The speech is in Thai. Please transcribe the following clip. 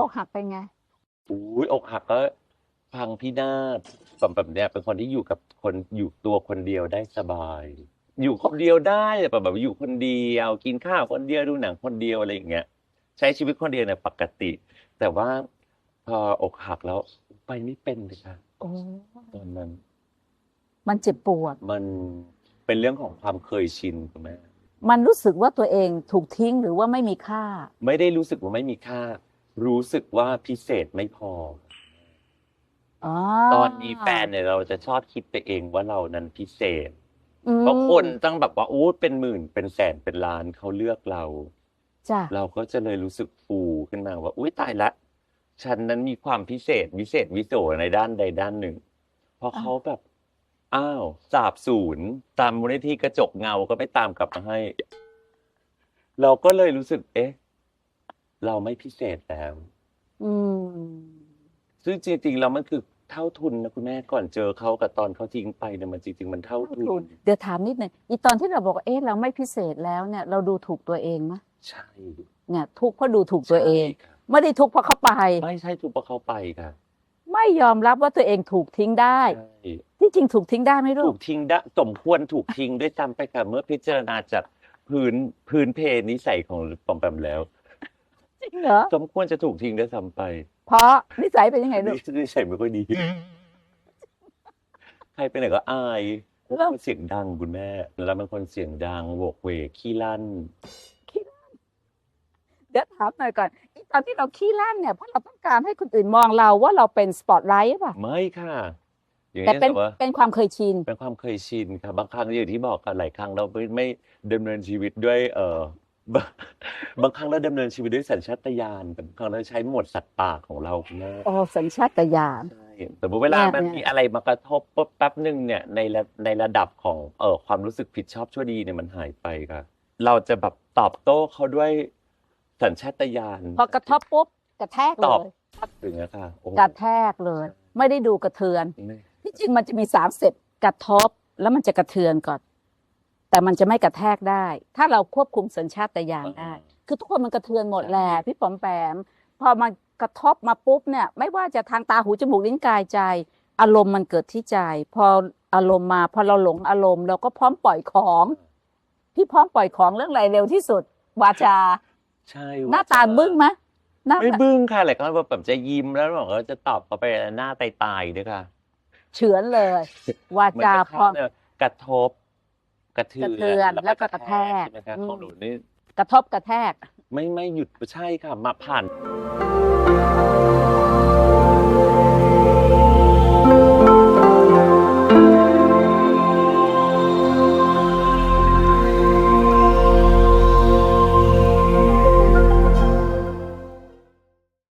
อกหักเป็นไง อุ้ยอกหักก็พังพินาศแบบแบบเนี้ยเป็นคนที่อยู่กับคนอยู่ตัวคนเดียวได้สบาย อยู่คนเดียวได้แบบแบบอยู่คนเดียวกินข้าวคนเดียวดูหนังคนเดียวอะไรอย่างเงี้ย ใช้ชีวิตคนเดียวเนี่ยปกติ แต่ว่าพออกหักแล้วไปไม่เป็นเลยค่ะโอ้ตอนนั้น มันเจ็บปวด มันเป็นเรื่องของความเคยชินคุณแม่ มันรู้สึกว่าตัวเองถูกทิ้งหรือว่าไม่มีค่า ไม่ได้รู้สึกว่าไม่มีค่า รู้สึกว่าพิเศษไม่พออ๋อตอนมีแฟนเนี่ยเราจะชอบคิดไปเองว่าเรานั้นพิเศษอืมเพราะคนตั้งแบบว่าอู้เป็นหมื่นเป็นแสนเป็นล้านเขาเลือกเราจ้ะเราก็จะเลยรู้สึกฟูขึ้นมาว่าอุ้ยตายละ ฉันนั้นมีความพิเศษวิเศษวิโสในด้านใดด้านหนึ่ง เพราะเขาแบบ อ้าวสาบศูนย์ตามมูลนิธิกระจกเงาก็ไม่ตามกลับมาให้ เราก็เลยรู้สึก เอ๊ะ เราไม่พิเศษแล้วอืมซึ่งจริงๆแล้วมันคือเท่าทุนนะคุณแม่ก่อนเจอเขากับตอนเขาทิ้งไปเนี่ยมันจริงๆมันเท่าทุน เดี๋ยวถามนิดหนึงอีตอนที่เราบอกว่าเอ๊ะเราไม่พิเศษแล้วเนี่ย เราดูถูกตัวเองไหมใช่เนี่ยทุกข์เพราะดูถูกตัวเอง ใช่ค่ะไม่ได้ทุกข์เพราะเขาไป ไม่ใช่ทุกเพราะเขาไปค่ะ ไม่ยอมรับว่าตัวเองถูกทิ้งได้ใช่ที่จริงถูกทิ้งได้ไหมลูถูกกทิ้งได้สมควรถูกทิ้งด้วยซ้ำไปค่ะเมื่อพิจารณาจากพื้นพื้นเพนิสัยของปอมแปมแล้ว จริงเหรอสมควรจะถูกทิ้งด้วยซ้ำไปเพราะนิสัยเป็นยังไงลูก นิสัยไม่ค่อยดี ใครไปไหนก็อายแล้ว เสียงดังคุณแม่ แล้วเป็นคนเสียงดังโวกเวกขี้ลั่น เดี๋ยวถามหน่อยก่อนอีตอนที่เราขี้ลั่นเนี่ยเพราะเราต้องการให้คนอื่นมองเราว่าเราเป็นสปอตไลท์ป่ะไม่ค่ะอย่างแต่นี้เป็นแต่ว่าเป็นความเคยชิน เป็นความเคยชินค่ะบางครั้งอย่างที่บอกกันหลายครั้งเราไม่ไม่ดำเนินชีวิตด้วยเออบางบางครั้งเราดำเนินชีวิตด้วยสัญชาตญาณแต่บางครั้งเราใช้โหมดสัตว์ป่าของเราคุณแม่ โอ้สัญชาตญาณ ใช่สมมติเวลาเนี่ยมันเนี่ยมีอะไรมากระทบปุ๊บแป๊บหนึ่งเนี่ยในระในระดับของเออความรู้สึกผิดชอบชั่วดีเนี่ยมันหายไปค่ะ เราจะแบบตอบโต้เขาด้วย สัญชาตญาณพอกระทบปุ๊บกระแทกตเลอบยอย่างเงี้ยค่ะโอ้โหกระแทกเลย ไม่ได้ดูกระเทือน ไม่ที่จริงมันจะมีสามเสร็จกระทบแล้วมันจะกระเทือนก่อน แต่มันจะไม่กระแทกได้ ถ้าเราควบคุมสัญชาตญาณได้ คือทุกคนมันกระเทือนหมดแหละพี่ป๋อมแปม พอมันกระทบมาปุ๊บเนี่ย ไม่ว่าจะทางตาหูจมูกลิ้นกายใจ อารมณ์มันเกิดที่ใจ พออารมณ์มาพอเราหลงอารมณ์เราก็พร้อมปล่อยของ พี่พร้อมปล่อยของเรื่องอะไรเร็วที่สุดวาจา ใช่หน้าตาบึ้งไหมหน้าไม่ตาบึ้งค่ะหลายครั้งแบบจะยิ้มแล้วบอกว่าจะตอบเขาไปหน้าตายๆด้วยค่ะ เฉือนเลย วาเหมือนจากับพร้อมเขาเนี่ยกระทบกระเทืกระเทือนแล้วก็กระแทกใช่ไหมคะอืมของหนูนี่กระทบกระแทก ไม่ไม่หยุดใช่ค่ะมาผ่าน